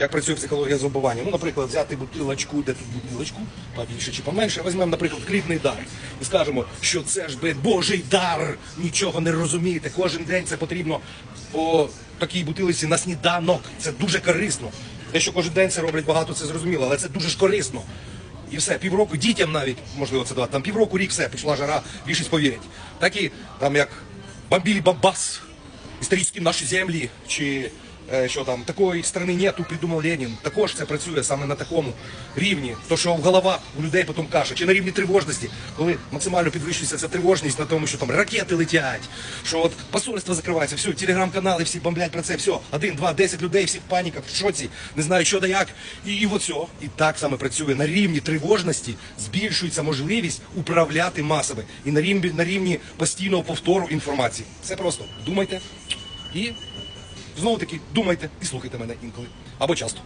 як працює психологія зомбування. Ну, наприклад, взяти бутилочку, де тут бутилочку, побільше чи поменше, візьмемо, наприклад, хлібний дар. І скажемо, що це ж би Божий дар, нічого не розумієте. Кожен день це потрібно по такій бутилиці на сніданок. Це дуже корисно. Те, що кожен день це роблять багато, це зрозуміло, але це дуже ж корисно. І все, півроку, дітям навіть, можливо, це давати, там півроку, рік, все, пішла жара, більшість повірять. Так і там як бомбили Бомбас, історичні наші землі, чи що там, такої страни нету, придумав Ленін. Також це працює саме на такому рівні. То, що в головах у людей потім каже, чи на рівні тривожності, коли максимально підвищується ця тривожність на тому, що там ракети летять, що от посольство закривається, все, телеграм-канали всі бомблять про це, все, один, два, десять людей, всі в паніках, в шоці, не знають, що да як. І, і от все. І так саме працює на рівні тривожності, збільшується можливість управляти масами і на рівні, на рівні постійного повтору інформації. Все просто думайте і знову таки думайте і слухайте мене інколи або часто.